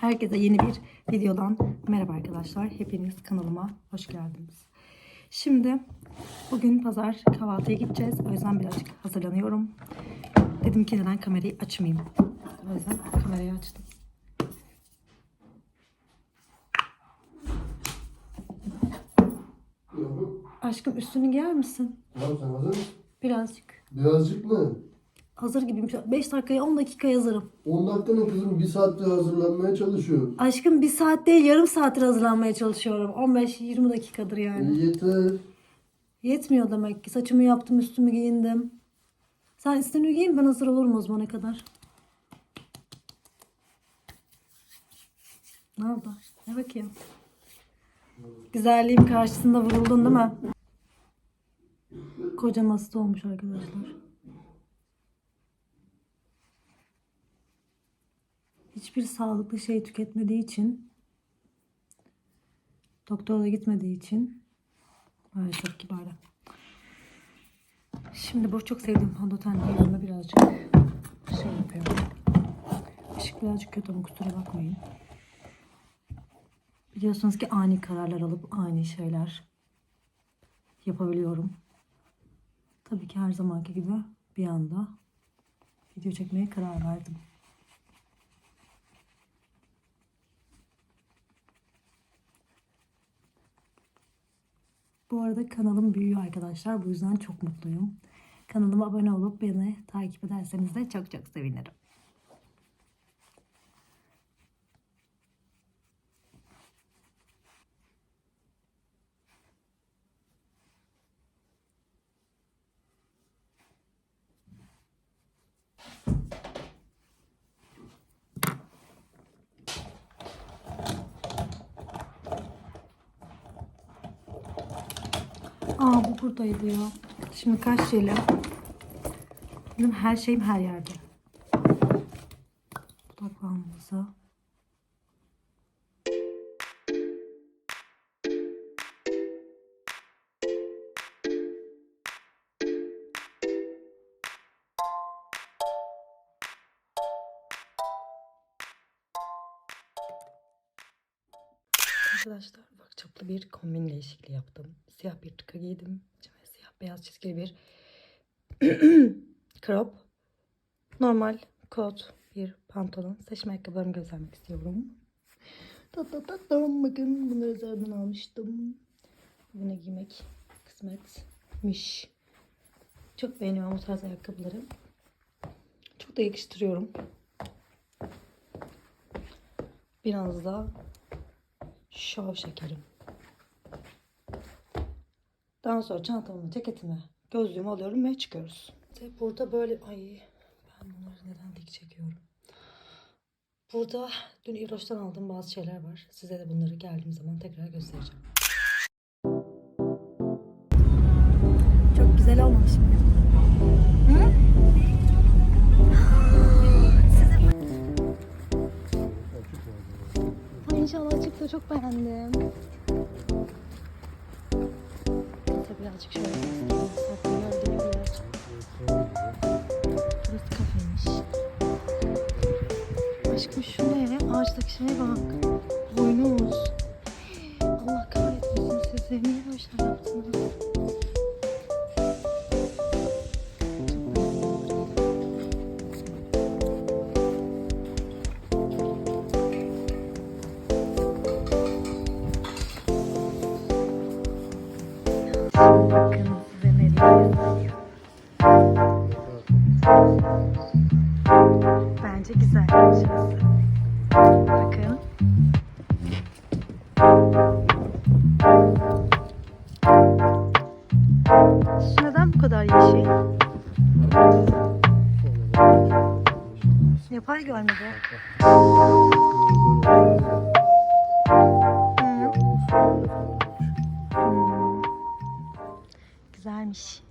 Herkese yeni bir videodan merhaba arkadaşlar. Hepiniz kanalıma hoş geldiniz. Şimdi bugün pazar kahvaltıya gideceğiz. O yüzden birazcık hazırlanıyorum. Dedim ki neden kamerayı açmayayım. O yüzden kamerayı açtım. Aşkım üstünü giyer misin? tamam sen hazır mısın? Birazcık. Birazcık mı? Hazır gibiyim. 5 dakikaya 10 dakikaya hazırım. 10 dakika ne kızım? Bir saatte hazırlanmaya çalışıyor. Aşkım bir saat değil yarım saattir hazırlanmaya çalışıyorum. 15-20 dakikadır yani. E, yeter. Yetmiyor demek ki. Saçımı yaptım, üstümü giyindim. Sen üstünü giyin ben hazır olurum o zamana kadar. Ne oldu? Ne bakayım? Güzelliğim karşısında vuruldun değil mi? Kocam hasta olmuş arkadaşlar. Hiçbir sağlıklı şey tüketmediği için doktora gitmediği için maalesef ki böyle. Şimdi bu çok sevdiğim fondötenle yüzüme birazcık şey yapıyorum. Işık birazcık kötü ama kusura bakmayın. Biliyorsunuz ki ani kararlar alıp ani şeyler yapabiliyorum. Tabii ki her zamanki gibi bir anda video çekmeye karar verdim. Bu arada kanalım büyüyor arkadaşlar. Bu yüzden çok mutluyum. Kanalıma abone olup beni takip ederseniz de çok çok sevinirim. Aa bu buradaydı ya. Şimdi kaç şeyle? Benim her şeyim her yerde. Odaklanmamıza. Arkadaşlar çaplı bir kombin değişikliği yaptım. Siyah bir tıka giydim. İçime siyah beyaz çizgili bir crop. Normal kot bir pantolon. Seçme ayakkabılarımı göstermek istiyorum. Ta ta ta tam bakın bunları özelden almıştım. Bugüne giymek kısmetmiş. Çok beğeniyorum bu tarz ayakkabıları. Çok da yakıştırıyorum. Biraz da şov şekerim. Daha sonra çantamı, ceketimi, gözlüğümü alıyorum ve çıkıyoruz. İşte burada böyle ay ben bunları neden dik çekiyorum. Burada dün İroş'tan aldığım bazı şeyler var. Size de bunları geldiğim zaman tekrar göstereceğim. Çok güzel olmamış mı? Hı? Ay inşallah çıktı çok beğendim. Birazcık şöyle saklanıyor gibi birazcık. Burası kafeymiş. Aşkım şu ne? Ağaçtaki şeye bak. Boynuz. Allah kahretmesin sizi. Niye böyle şeyler yaptınız? Kadar yeşil? Yapay bu? Hı. Hmm. Güzelmiş.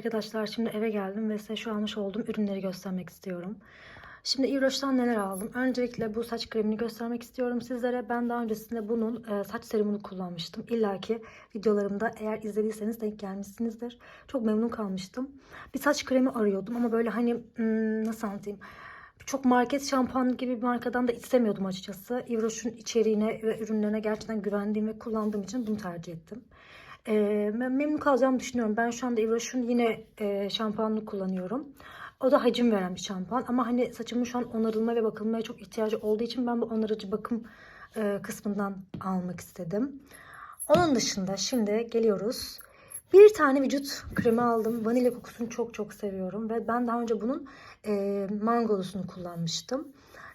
Arkadaşlar şimdi eve geldim ve size şu almış olduğum ürünleri göstermek istiyorum. Şimdi Iroş'tan neler aldım? Öncelikle bu saç kremini göstermek istiyorum sizlere. Ben daha öncesinde bunun e, saç serumunu kullanmıştım. İlla ki videolarımda eğer izlediyseniz denk gelmişsinizdir. Çok memnun kalmıştım. Bir saç kremi arıyordum ama böyle hani hmm, nasıl anlatayım? Çok market şampuan gibi bir markadan da istemiyordum açıkçası. Iroş'un içeriğine ve ürünlerine gerçekten güvendiğim ve kullandığım için bunu tercih ettim. Ben memnun kalacağımı düşünüyorum. Ben şu anda Ivroş'un yine e, şampuanını kullanıyorum. O da hacim veren bir şampuan. Ama hani saçımın şu an onarılma ve bakılmaya çok ihtiyacı olduğu için ben bu onarıcı bakım e, kısmından almak istedim. Onun dışında şimdi geliyoruz. Bir tane vücut kremi aldım. Vanilya kokusunu çok çok seviyorum. Ve ben daha önce bunun e, mangolusunu kullanmıştım.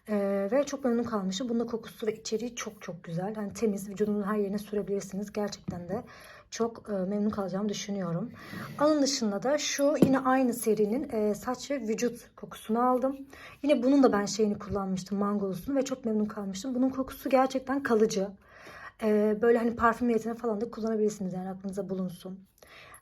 Ee, ve çok memnun kalmışım. Bunun kokusu ve içeriği çok çok güzel. Yani temiz, vücudunun her yerine sürebilirsiniz. Gerçekten de çok e, memnun kalacağımı düşünüyorum. Onun dışında da şu yine aynı serinin e, saç ve vücut kokusunu aldım. Yine bunun da ben şeyini kullanmıştım, mangolusunu ve çok memnun kalmıştım. Bunun kokusu gerçekten kalıcı. Ee, böyle hani parfüm niyetine falan da kullanabilirsiniz yani aklınıza bulunsun.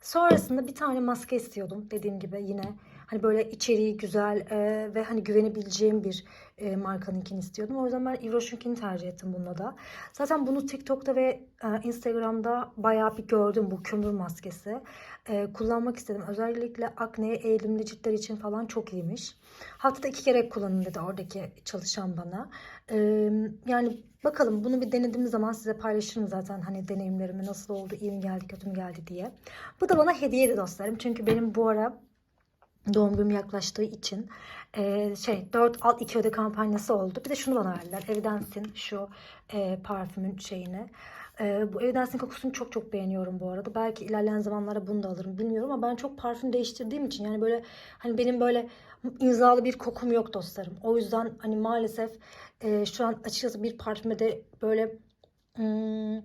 Sonrasında bir tane maske istiyordum dediğim gibi yine hani böyle içeriği güzel e, ve hani güvenebileceğim bir e, markanınkini istiyordum. O yüzden ben Ivroş'unkini tercih ettim bununla da. Zaten bunu TikTok'ta ve e, Instagram'da bayağı bir gördüm bu kömür maskesi. E, kullanmak istedim. Özellikle akneye eğilimli ciltler için falan çok iyiymiş. Haftada iki kere kullanın dedi oradaki çalışan bana. E, yani bakalım bunu bir denediğim zaman size paylaşırım zaten hani deneyimlerimi nasıl oldu, iyi mi geldi, kötü mü geldi diye. Bu da bana hediyeydi dostlarım. Çünkü benim bu ara doğum günüm yaklaştığı için e, şey 4 al 2 öde kampanyası oldu. Bir de şunu bana verdiler. Evidence'in şu e, parfümün şeyini. E, bu Evidence'in kokusunu çok çok beğeniyorum bu arada. Belki ilerleyen zamanlarda bunu da alırım bilmiyorum ama ben çok parfüm değiştirdiğim için yani böyle hani benim böyle imzalı bir kokum yok dostlarım. O yüzden hani maalesef e, şu an açıkçası bir parfüme de böyle hmm,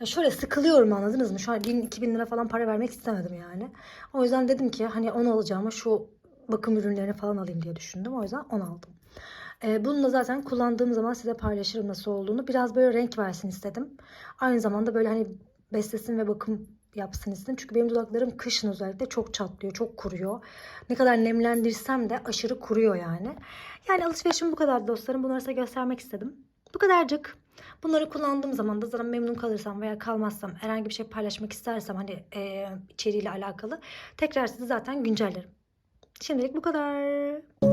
ya şöyle sıkılıyorum anladınız mı? Şu an 1000-2000 lira falan para vermek istemedim yani. O yüzden dedim ki hani onu alacağıma şu bakım ürünlerini falan alayım diye düşündüm. O yüzden onu aldım. Ee, bunu da zaten kullandığım zaman size paylaşırım nasıl olduğunu. Biraz böyle renk versin istedim. Aynı zamanda böyle hani beslesin ve bakım yapsın istedim. Çünkü benim dudaklarım kışın özellikle çok çatlıyor, çok kuruyor. Ne kadar nemlendirsem de aşırı kuruyor yani. Yani alışverişim bu kadar dostlarım. Bunları size göstermek istedim. Bu kadarcık. Bunları kullandığım zaman da zaten memnun kalırsam veya kalmazsam herhangi bir şey paylaşmak istersem hani e, içeriğiyle alakalı tekrar sizi zaten güncellerim. Şimdilik bu kadar.